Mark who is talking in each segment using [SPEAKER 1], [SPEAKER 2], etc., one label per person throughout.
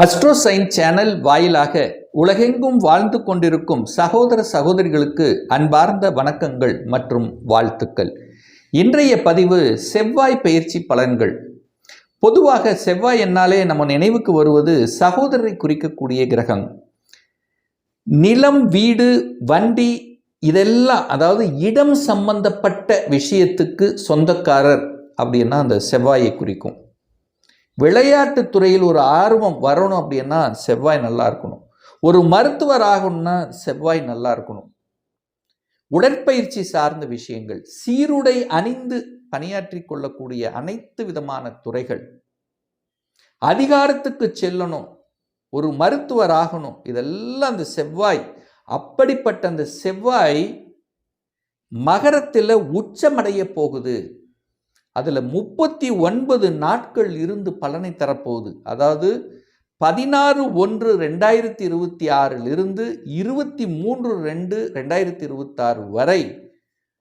[SPEAKER 1] அஸ்ட்ரோசைன் channel வாயிலாக உலகெங்கும் வாழ்ந்து கொண்டிருக்கும் சகோதர சகோதரிகளுக்கு அன்பார்ந்த வணக்கங்கள் மற்றும் வாழ்த்துக்கள். இன்றைய பதிவு செவ்வாய் பயிற்சி பலன்கள். பொதுவாக செவ்வாய் என்னாலே நம்ம நினைவுக்கு வருவது சகோதரரை குறிக்கக்கூடிய கிரகம். நிலம் வீடு வண்டி இதெல்லாம் அதாவது இடம் சம்பந்தப்பட்ட விஷயத்துக்கு சொந்தக்காரர் அப்படின்னா அந்த செவ்வாயை குறிக்கும். விளையாட்டுத் துறையில் ஒரு ஆர்வம் வரணும் அப்படின்னா செவ்வாய் நல்லா இருக்கணும். ஒரு மருத்துவர் ஆகணும்னா செவ்வாய் நல்லா இருக்கணும். உடற்பயிற்சி சார்ந்த விஷயங்கள் சீருடை அணிந்து பணியாற்றி கொள்ளக்கூடிய அனைத்து விதமான துறைகள். அதிகாரத்துக்கு செல்லணும். ஒரு மருத்துவர் ஆகணும். இதெல்லாம் அந்த செவ்வாய் அப்படிப்பட்ட அந்த செவ்வாய் மகரத்தில் உச்சமடைய போகுது. அதில் முப்பத்தி ஒன்பது நாட்கள் இருந்து பலனை தரப்போகுது. அதாவது பதினாறு ஒன்று ரெண்டாயிரத்தி இருபத்தி ஆறிலிருந்து இருபத்தி மூன்று ரெண்டு ரெண்டாயிரத்தி இருபத்தாறு வரை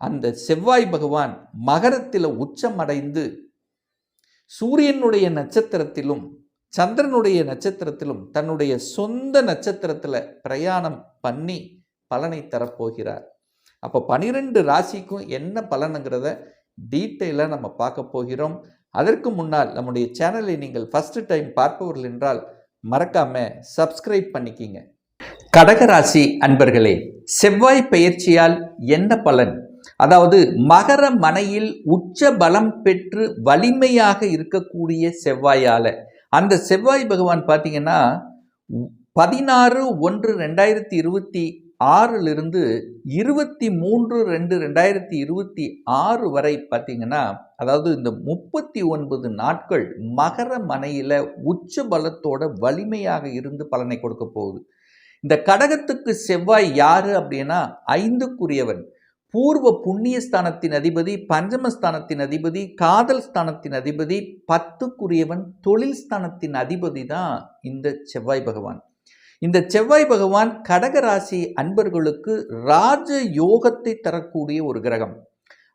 [SPEAKER 1] அந்த செவ்வாய் பகவான் மகரத்தில் உச்சமடைந்து சூரியனுடைய நட்சத்திரத்திலும் சந்திரனுடைய நட்சத்திரத்திலும் தன்னுடைய சொந்த நட்சத்திரத்தில் பிரயாணம் பண்ணி பலனை தரப்போகிறார். அப்போ பனிரெண்டு ராசிக்கும் என்ன பலனுங்கிறத டீட்டெயிலாக நம்ம பார்க்க போகிறோம். அதற்கு முன்னால் நம்முடைய சேனலை நீங்கள் ஃபஸ்ட்டு டைம் பார்ப்பவர்கள் என்றால் மறக்காம சப்ஸ்கிரைப் பண்ணிக்கிங்க. கடகராசி அன்பர்களே செவ்வாய் பயிற்சியால் என்ன பலன்? அதாவது மகர மனையில் உச்ச பலம் பெற்று வலிமையாக இருக்கக்கூடிய செவ்வாயால். அந்த செவ்வாய் பகவான் பார்த்தீங்கன்னா பதினாறு ஒன்று ரெண்டாயிரத்தி இருபத்தி ஆறிலிருந்து இருபத்தி மூன்று ரெண்டு ரெண்டாயிரத்தி இருபத்தி ஆறு வரை பார்த்திங்கன்னா அதாவது இந்த முப்பத்தி ஒன்பது நாட்கள் மகர மனையில் உச்ச பலத்தோட வலிமையாக இருந்து பலனை கொடுக்க போகுது. இந்த கடகத்துக்கு செவ்வாய் யாரு அப்படின்னா ஐந்துக்குரியவன். பூர்வ புண்ணியஸ்தானத்தின் அதிபதி பஞ்சமஸ்தானத்தின் அதிபதி காதல் ஸ்தானத்தின் அதிபதி பத்துக்குரியவன் தொழில் ஸ்தானத்தின் அதிபதி தான் இந்த செவ்வாய் பகவான். இந்த செவ்வாய் பகவான் கடகராசி அன்பர்களுக்கு ராஜ யோகத்தை தரக்கூடிய ஒரு கிரகம்.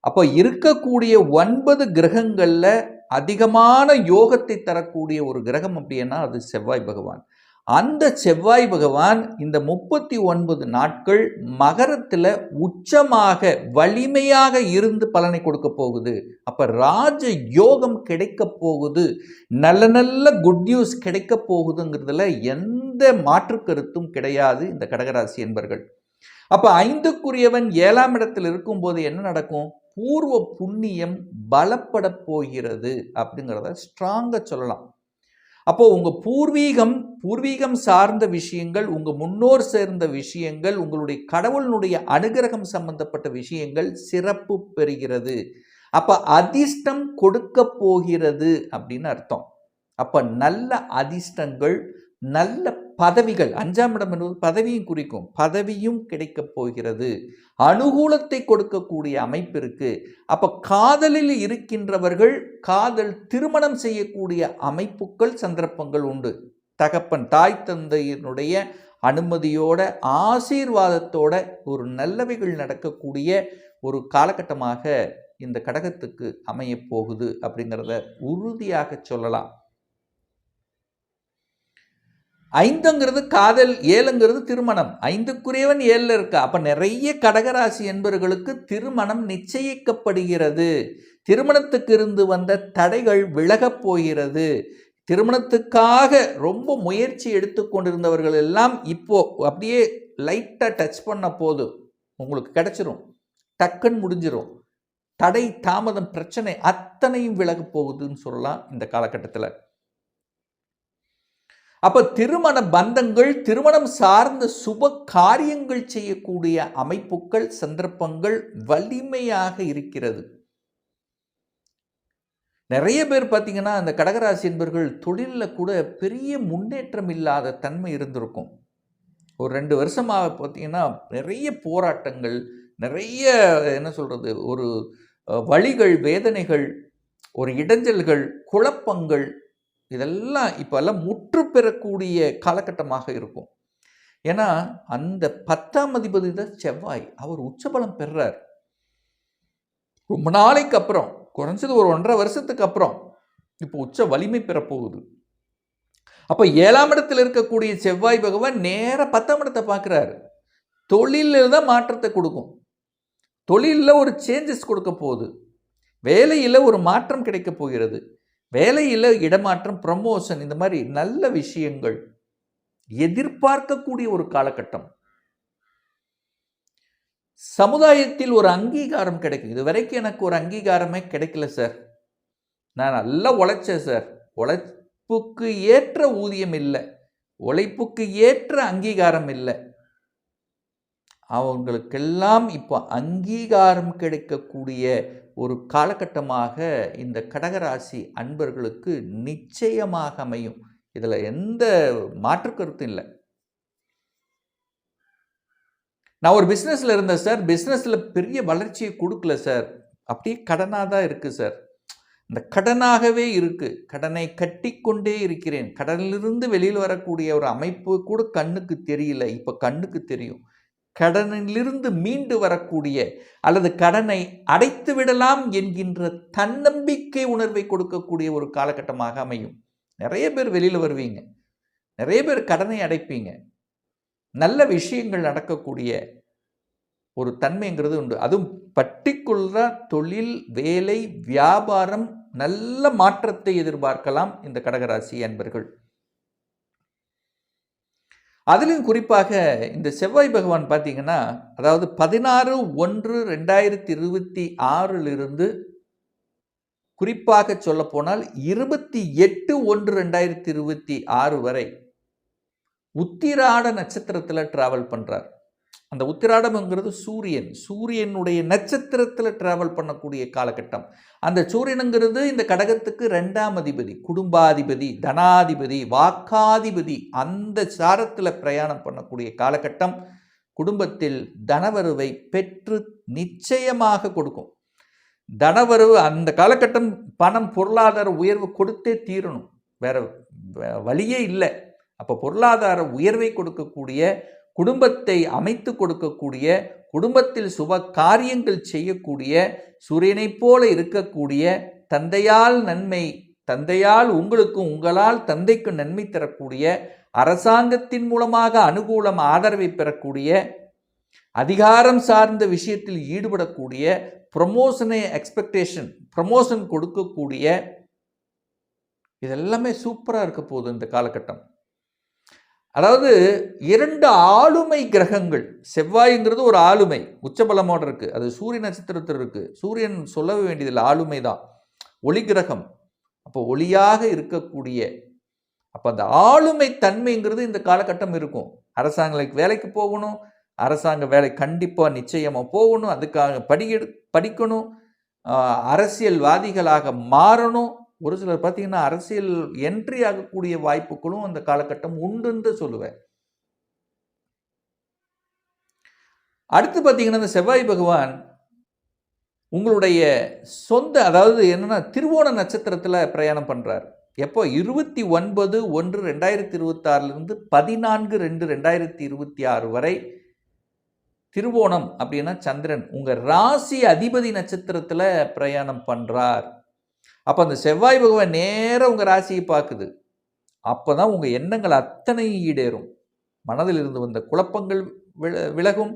[SPEAKER 1] அப்போ இருக்கக்கூடிய ஒன்பது கிரகங்களில் அதிகமான யோகத்தை தரக்கூடிய ஒரு கிரகம் அப்படின்னா அது செவ்வாய் பகவான். அந்த செவ்வாய் பகவான் இந்த முப்பத்தி ஒன்பது நாட்கள் மகரத்தில் உச்சமாக வலிமையாக இருந்து பலனை கொடுக்க போகுது. அப்போ ராஜ யோகம் கிடைக்க போகுது. நல்ல நல்ல குட் நியூஸ் கிடைக்க போகுதுங்கிறதுல எந்த மாற்று கருத்தும் கிடையாது இந்த கடகராசி என்பர்கள். அப்போ ஐந்துக்குரியவன் ஏழாம் இடத்தில் இருக்கும்போது என்ன நடக்கும்? பூர்வ புண்ணியம் பலப்பட போகிறது அப்படிங்கிறத ஸ்ட்ராங்காக சொல்லலாம். அப்போ உங்கள் பூர்வீகம் பூர்வீகம் சார்ந்த விஷயங்கள் உங்கள் முன்னோர் சேர்ந்த விஷயங்கள் உங்களுடைய கடவுளினுடைய அனுகிரகம் சம்பந்தப்பட்ட விஷயங்கள் சிறப்பு பெறுகிறது. அப்போ அதிர்ஷ்டம் கொடுக்க போகிறது அப்படின்னு அர்த்தம். அப்போ நல்ல அதிர்ஷ்டங்கள் நல்ல பதவிகள் அஞ்சாம் இடம் என்பது பதவியும் குறிக்கும். பதவியும் கிடைக்கப் போகிறது. அனுகூலத்தை கொடுக்கக்கூடிய அமைப்பு இருக்கு. அப்ப காதலில் இருக்கின்றவர்கள் காதல் திருமணம் செய்யக்கூடிய அமைப்புகள் சந்தர்ப்பங்கள் உண்டு. தகப்பன் தாய் தந்தையினுடைய அனுமதியோட ஆசீர்வாதத்தோட ஒரு நல்லவைகள் நடக்கக்கூடிய ஒரு காலகட்டமாக இந்த கடகத்துக்கு அமையப் போகுது அப்படிங்கிறத உறுதியாக சொல்லலாம். ஐந்துங்கிறது காதல் ஏழுங்கிறது திருமணம். ஐந்துக்குரியவன் ஏழில் இருக்கா? அப்போ நிறைய கடகராசி என்பவர்களுக்கு திருமணம் நிச்சயிக்கப்படுகிறது. திருமணத்துக்கு இருந்து வந்த தடைகள் விலகப் போகிறது. திருமணத்துக்காக ரொம்ப முயற்சி எடுத்துக்கொண்டிருந்தவர்கள் எல்லாம் இப்போ அப்படியே லைட்டாக டச் பண்ண போது உங்களுக்கு கிடைச்சிரும். டக்குன்னு முடிஞ்சிடும் தடை தாமதம் பிரச்சனை அத்தனையும் விலக போகுதுன்னு சொல்லலாம் இந்த காலகட்டத்தில். அப்போ திருமண பந்தங்கள் திருமணம் சார்ந்த சுப காரியங்கள் செய்யக்கூடிய அமைப்புகள் சந்தர்ப்பங்கள் வலிமையாக இருக்கிறது. நிறைய பேர் பார்த்தீங்கன்னா அந்த கடகராசி என்பவர்கள் தொழிலில் கூட பெரிய முன்னேற்றம் இல்லாத தன்மை இருந்திருக்கும். ஒரு ரெண்டு வருஷமாக பார்த்தீங்கன்னா நிறைய போராட்டங்கள் நிறைய என்ன சொல்கிறது ஒரு வழிகள் வேதனைகள் ஒரு இடைஞ்சல்கள் குழப்பங்கள் இதெல்லாம் இப்போல்லாம் முற்று பெறக்கூடிய காலகட்டமாக இருக்கும். ஏன்னா அந்த பத்தாம் அதிபதி தான் செவ்வாய் அவர் உச்சபலம் பெறார். ரொம்ப நாளைக்கு அப்புறம் குறைஞ்சது ஒரு ஒன்றரை வருஷத்துக்கு அப்புறம் இப்போ உச்ச வலிமை பெறப்போகுது. அப்போ ஏழாம் இடத்தில் இருக்கக்கூடிய செவ்வாய் பகவான் நேராக பத்தாம் இடத்தை பார்க்குறாரு. தொழிலில் தான் மாற்றத்தை கொடுக்கும். தொழிலில் ஒரு சேஞ்சஸ் கொடுக்க போகுது. வேலையில் ஒரு மாற்றம் கிடைக்க போகிறது. வேலையில் இடமாற்றம் ப்ரமோஷன் இந்த மாதிரி நல்ல விஷயங்கள் எதிர்பார்க்கக்கூடிய ஒரு காலகட்டம். சமுதாயத்தில் ஒரு அங்கீகாரம் கிடைக்கும். இது வரைக்கும் எனக்கு ஒரு அங்கீகாரமே கிடைக்கல சார் நான் நல்லா உழைச்சேன் சார் உழைப்புக்கு ஏற்ற ஊதியம் இல்லை. உழைப்புக்கு ஏற்ற அங்கீகாரம் இல்லை. அவங்களுக்கெல்லாம் இப்போ அங்கீகாரம் கிடைக்கக்கூடிய ஒரு காலகட்டமாக இந்த கடகராசி அன்பர்களுக்கு நிச்சயமாக அமையும். இதில் எந்த மாற்று கருத்தும் இல்லை. நான் ஒரு பிஸ்னஸில் இருந்தேன் சார் பிஸ்னஸில் பெரிய வளர்ச்சியை கொடுக்கல சார் அப்படியே கடனாக தான் இருக்குது சார் இந்த கடனாகவே இருக்குது கடனை கட்டிக்கொண்டே இருக்கிறேன். கடனிலிருந்து வெளியில் வரக்கூடிய ஒரு அமைப்பு கூட கண்ணுக்கு தெரியல. இப்போ கண்ணுக்கு தெரியும். கடனிலிருந்து மீண்டு வரக்கூடிய அல்லது கடனை அடைத்து விடலாம் என்கின்ற தன்னம்பிக்கை உணர்வை கொடுக்கக்கூடிய ஒரு காலகட்டமாக அமையும். நிறைய பேர் வெளியில் வருவீங்க. நிறைய பேர் கடனை அடைப்பீங்க. நல்ல விஷயங்கள் நடக்கக்கூடிய ஒரு தன்மைங்கிறது உண்டு. அதுவும் பர்டிகுலராக தொழில் வேலை வியாபாரம் நல்ல மாற்றத்தை எதிர்பார்க்கலாம் இந்த கடகராசி அன்பர்கள். அதிலும் குறிப்பாக இந்த செவ்வாய் பகவான் பார்த்தீங்கன்னா அதாவது பதினாறு ஒன்று ரெண்டாயிரத்தி இருபத்தி ஆறிலிருந்து குறிப்பாக சொல்லப்போனால் இருபத்தி எட்டு ஒன்று ரெண்டாயிரத்தி இருபத்தி ஆறு வரை உத்திராட நட்சத்திரத்தில் ட்ராவல் பண்ணுறார் அந்த உத்திராடம்ங்கிறது சூரியன். சூரியனுடைய நட்சத்திரத்தில் டிராவல் பண்ணக்கூடிய காலகட்டம். அந்த சூரியனுங்கிறது இந்த கடகத்துக்கு ரெண்டாம் அதிபதி குடும்பாதிபதி தனாதிபதி வாக்காதிபதி அந்த சாரத்தில் பிரயாணம் பண்ணக்கூடிய காலகட்டம் குடும்பத்தில் தனவருவை பெற்று நிச்சயமாக கொடுக்கும். தனவரவு அந்த காலகட்டம் பணம் பொருளாதார உயர்வு கொடுத்தே தீரணும். வேற வழியே இல்லை. அப்போ பொருளாதார உயர்வை கொடுக்கக்கூடிய குடும்பத்தை அமைத்து கொடுக்கக்கூடிய குடும்பத்தில் சுப காரியங்கள் செய்யக்கூடிய சூரியனைப் போல இருக்கக்கூடிய தந்தையால் நன்மை தந்தையால் உங்களுக்கும் உங்களால் தந்தைக்கும் நன்மை தரக்கூடிய அரசாங்கத்தின் மூலமாக அனுகூலம் ஆதரவை பெறக்கூடிய அதிகாரம் சார்ந்த விஷயத்தில் ஈடுபடக்கூடிய ப்ரமோஷனை எக்ஸ்பெக்டேஷன் ப்ரமோஷன் கொடுக்கக்கூடிய இதெல்லாமே சூப்பராக இருக்க போகுது இந்த காலகட்டம். அதாவது இரண்டு ஆளுமை கிரகங்கள் செவ்வாய்ங்கிறது ஒரு ஆளுமை உச்சபலமோட இருக்குது அது சூரிய நட்சத்திரத்தில் இருக்குது சூரியன் சொல்ல வேண்டியதில்லை ஆளுமை தான். ஒளி கிரகம். அப்போ ஒளியாக இருக்கக்கூடிய அப்போ அந்த ஆளுமை தன்மைங்கிறது இந்த காலகட்டம் இருக்கும். அரசாங்களுக்கு வேலைக்கு போகணும். அரசாங்க வேலை கண்டிப்பாக நிச்சயமாக போகணும். அதுக்காக படி படிக்கணும். அரசியல்வாதிகளாக மாறணும். ஒரு சிலர் பார்த்தீங்கன்னா அரசியல் என்ட்ரி ஆகக்கூடிய வாய்ப்புகளும் அந்த காலகட்டம் உண்டுன்னு சொல்லுவேன். அடுத்து பார்த்தீங்கன்னா இந்த செவ்வாய் பகவான் உங்களுடைய சொந்த அதாவது என்னென்னா திருவோண நட்சத்திரத்தில் பிரயாணம் பண்ணுறார் எப்போ? இருபத்தி ஒன்பது ஒன்று ரெண்டாயிரத்தி இருபத்தாறுலேருந்து பதினான்கு ரெண்டு ரெண்டாயிரத்தி இருபத்தி ஆறு வரை திருவோணம் அப்படின்னா சந்திரன் உங்கள் ராசி அதிபதி நட்சத்திரத்தில் பிரயாணம் பண்ணுறார் அப்போ அந்த செவ்வாய் பகவான் நேராக உங்கள் ராசியை பார்க்குது. அப்போ தான் உங்கள் எண்ணங்கள் அத்தனை ஈடேறும். மனதில் இருந்து வந்த குழப்பங்கள் விலகும்.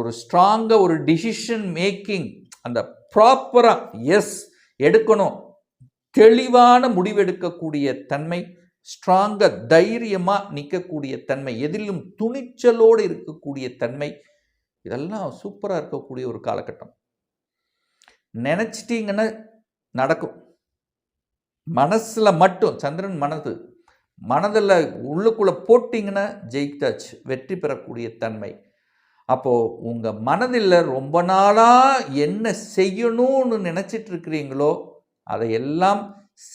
[SPEAKER 1] ஒரு ஸ்ட்ராங்காக ஒரு டிசிஷன் மேக்கிங் அந்த ப்ராப்பராக எஸ் எடுக்கணும். தெளிவான முடிவெடுக்கக்கூடிய தன்மை ஸ்ட்ராங்காக தைரியமாக நிற்கக்கூடிய தன்மை எதிலும் துணிச்சலோடு இருக்கக்கூடிய தன்மை இதெல்லாம் சூப்பராக இருக்கக்கூடிய ஒரு காலகட்டம். நினச்சிட்டிங்கன்னா நடக்கும். மனசில் மட்டும் சந்திரன் மனது மனதில் உள்ளுக்குள்ளே போட்டிங்கன்னா ஜெயித்தாச்சு வெற்றி பெறக்கூடிய தன்மை. அப்போது உங்கள் மனதில் ரொம்ப நாளாக என்ன செய்யணும்னு நினச்சிட்டு இருக்கிறீங்களோ அதையெல்லாம்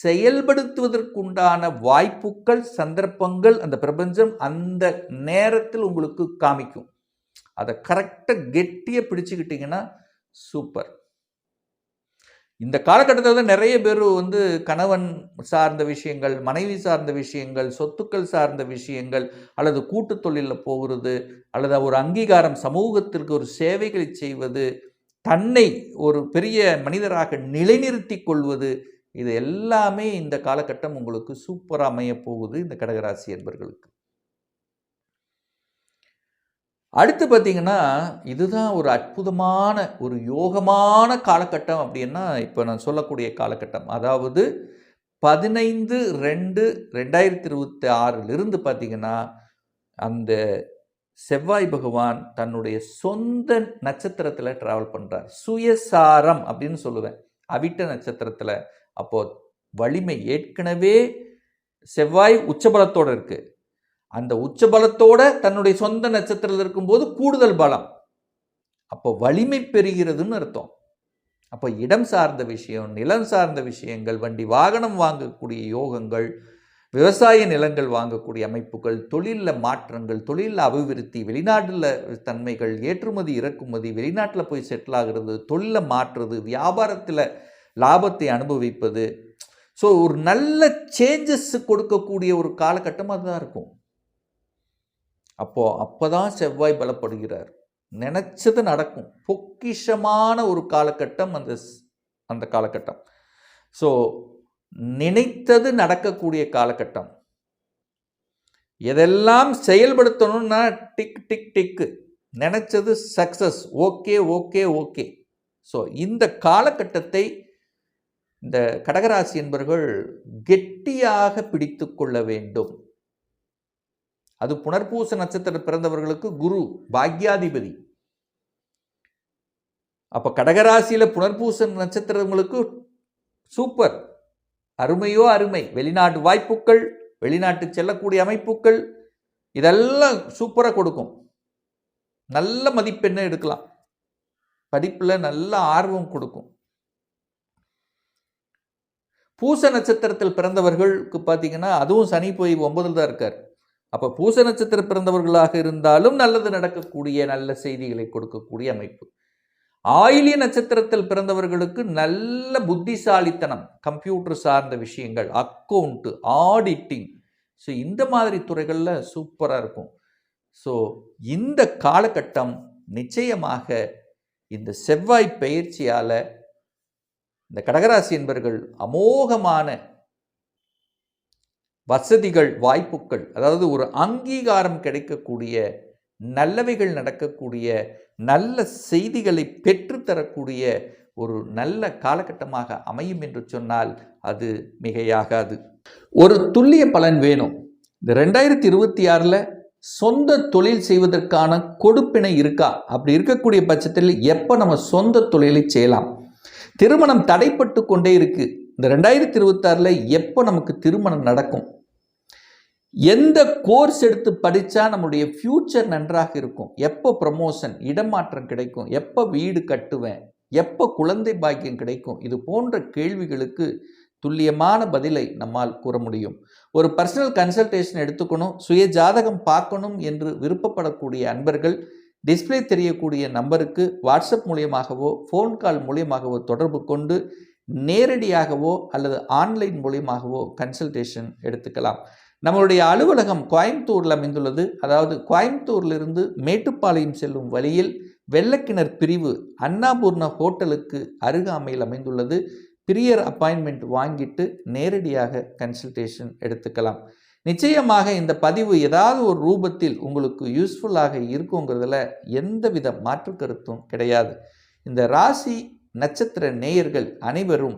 [SPEAKER 1] செயல்படுத்துவதற்குண்டான வாய்ப்புகள் சந்தர்ப்பங்கள் அந்த பிரபஞ்சம் அந்த நேரத்தில் உங்களுக்கு காமிக்கும். அதை கரெக்டாக கெட்டியாக பிடிச்சிக்கிட்டிங்கன்னா சூப்பர். இந்த காலகட்டத்தில் தான் நிறைய பேர் வந்து கணவன் சார்ந்த விஷயங்கள் மனைவி சார்ந்த விஷயங்கள் சொத்துக்கள் சார்ந்த விஷயங்கள் அல்லது கூட்டு தொழிலில் போகிறது அல்லது ஒரு அங்கீகாரம் சமூகத்திற்கு ஒரு சேவைகளை செய்வது தன்னை ஒரு பெரிய மனிதராக நிலைநிறுத்தி கொள்வது இது எல்லாமே இந்த காலகட்டம் உங்களுக்கு சூப்பராக அமைய போகுது இந்த கடகராசி என்பர்களுக்கு. அடுத்து பார்த்தீங்கன்னா இதுதான் ஒரு அற்புதமான ஒரு யோகமான காலகட்டம் அப்படின்னா இப்போ நான் சொல்லக்கூடிய காலகட்டம். அதாவது பதினைந்து ரெண்டு ரெண்டாயிரத்தி இருபத்தி ஆறிலிருந்து பார்த்தீங்கன்னா அந்த செவ்வாய் பகவான் தன்னுடைய சொந்த நட்சத்திரத்தில் ட்ராவல் பண்ணுறார் சுயசாரம் அப்படின்னு சொல்லுவேன். அவிட்ட நட்சத்திரத்தில். அப்போது வலிமை ஏற்கனவே செவ்வாய் உச்சபலத்தோடு இருக்குது அந்த உச்சபலத்தோட தன்னுடைய சொந்த நட்சத்திரத்தில் இருக்கும்போது கூடுதல் பலம். அப்போ வலிமை பெறுகிறதுன்னு அர்த்தம். அப்போ இடம் சார்ந்த விஷயம் நிலம் சார்ந்த விஷயங்கள் வண்டி வாகனம் வாங்கக்கூடிய யோகங்கள் விவசாய நிலங்கள் வாங்கக்கூடிய அமைப்புகள் தொழிலில் மாற்றங்கள் தொழிலில் அபிவிருத்தி வெளிநாட்டில் தன்மைகள் ஏற்றுமதி இறக்குமதி வெளிநாட்டில் போய் செட்டில் ஆகிறது தொழிலில் மாற்றுறது வியாபாரத்தில் லாபத்தை அனுபவிப்பது. ஸோ ஒரு நல்ல சேஞ்சஸ் கொடுக்கக்கூடிய ஒரு காலகட்டமாக தான் இருக்கும். அப்போது அப்போ தான் செவ்வாய் பலப்படுகிறார். நினச்சது நடக்கும். பொக்கிஷமான ஒரு காலகட்டம் அந்த அந்த காலகட்டம். ஸோ நினைத்தது நடக்கக்கூடிய காலகட்டம். எதெல்லாம் செயல்படுத்தணும்னா டிக் டிக் டிக்கு. நினச்சது success okay okay okay. So இந்த காலகட்டத்தை இந்த கடகராசி என்பவர்கள் கெட்டியாக பிடித்து கொள்ள வேண்டும். அது புனர்பூச நட்சத்திரம் பிறந்தவர்களுக்கு குரு பாக்யாதிபதி. அப்போ கடகராசியில் புனர்பூச நட்சத்திரங்களுக்கு சூப்பர். அருமையோ அருமை. வெளிநாட்டு வாய்ப்புகள் வெளிநாட்டு செல்லக்கூடிய அமைப்புகள் இதெல்லாம் சூப்பராக கொடுக்கும். நல்ல மதிப்பெண்ணை எடுக்கலாம். படிப்பில் நல்ல ஆர்வம் கொடுக்கும். பூச நட்சத்திரத்தில் பிறந்தவர்களுக்கு பார்த்தீங்கன்னா அதுவும் சனி போய் ஒன்பதில் தான் இருக்கார். அப்போ பூச நட்சத்திரம் பிறந்தவர்களாக இருந்தாலும் நல்லது நடக்கக்கூடிய நல்ல செய்திகளை கொடுக்கக்கூடிய அமைப்பு. ஆயிலிய நட்சத்திரத்தில் பிறந்தவர்களுக்கு நல்ல புத்திசாலித்தனம் கம்ப்யூட்டர் சார்ந்த விஷயங்கள் அக்கௌண்ட்டு ஆடிட்டிங் ஸோ இந்த மாதிரி துறைகளில் சூப்பராக இருக்கும். ஸோ இந்த காலகட்டம் நிச்சயமாக இந்த செவ்வாய் பயிற்சியால் இந்த கடகராசி என்பர்கள் அமோகமான வசதிகள் வாய்ப்புகள் அதாவது ஒரு அங்கீகாரம் கிடைக்கக்கூடிய நல்லவைகள் நடக்கக்கூடிய நல்ல செய்திகளை பெற்றுத்தரக்கூடிய ஒரு நல்ல காலகட்டமாக அமையும் என்று சொன்னால் அது மிகையாகாது. ஒரு துல்லிய பலன் வேணும். இந்த ரெண்டாயிரத்தி இருபத்தி ஆறில் சொந்த தொழில் செய்வதற்கான கொடுப்பினை இருக்கா? அப்படி இருக்கக்கூடிய பட்சத்தில் எப்போ நம்ம சொந்த தொழிலை செய்யலாம்? திருமணம் தடைப்பட்டு கொண்டே இருக்குது இந்த ரெண்டாயிரத்தி இருபத்தாறில் எப்போ நமக்கு திருமணம் நடக்கும்? எந்த கோர்ஸ் எடுத்து படித்தா நம்முடைய ஃப்யூச்சர் நன்றாக இருக்கும்? எப்போ ப்ரமோஷன் இடமாற்றம் கிடைக்கும்? எப்போ வீடு கட்டுவேன்? எப்போ குழந்தை பாக்கியம் கிடைக்கும்? இது போன்ற கேள்விகளுக்கு துல்லியமான பதிலை நம்மால் கூற முடியும். ஒரு பர்சனல் கன்சல்டேஷன் எடுத்துக்கணும் சுய ஜாதகம் பார்க்கணும் என்று விருப்பப்படக்கூடிய அன்பர்கள் டிஸ்பிளே தெரியக்கூடிய நம்பருக்கு வாட்ஸ்அப் மூலியமாகவோ ஃபோன் கால் மூலியமாகவோ தொடர்பு கொண்டு நேரடியாகவோ அல்லது ஆன்லைன் மூலியமாகவோ கன்சல்டேஷன் எடுத்துக்கலாம். நம்மளுடைய அலுவலகம் கோயம்புத்தூரில் அமைந்துள்ளது. அதாவது கோயம்புத்தூர்லிருந்து மேட்டுப்பாளையம் செல்லும் வழியில் வெள்ளக்கிணர் பிரிவு அன்னாபூர்ண ஹோட்டலுக்கு அருகாமையில் அமைந்துள்ளது. பிரியர் அப்பாயின்மெண்ட் வாங்கிட்டு நேரடியாக கன்சல்டேஷன் எடுத்துக்கலாம். நிச்சயமாக இந்த பதிவு ஏதாவது ஒரு ரூபத்தில் உங்களுக்கு யூஸ்ஃபுல்லாக இருக்குங்கிறதுல எந்தவித மாற்று கருத்தும் கிடையாது. இந்த ராசி நட்சத்திர நேயர்கள் அனைவரும்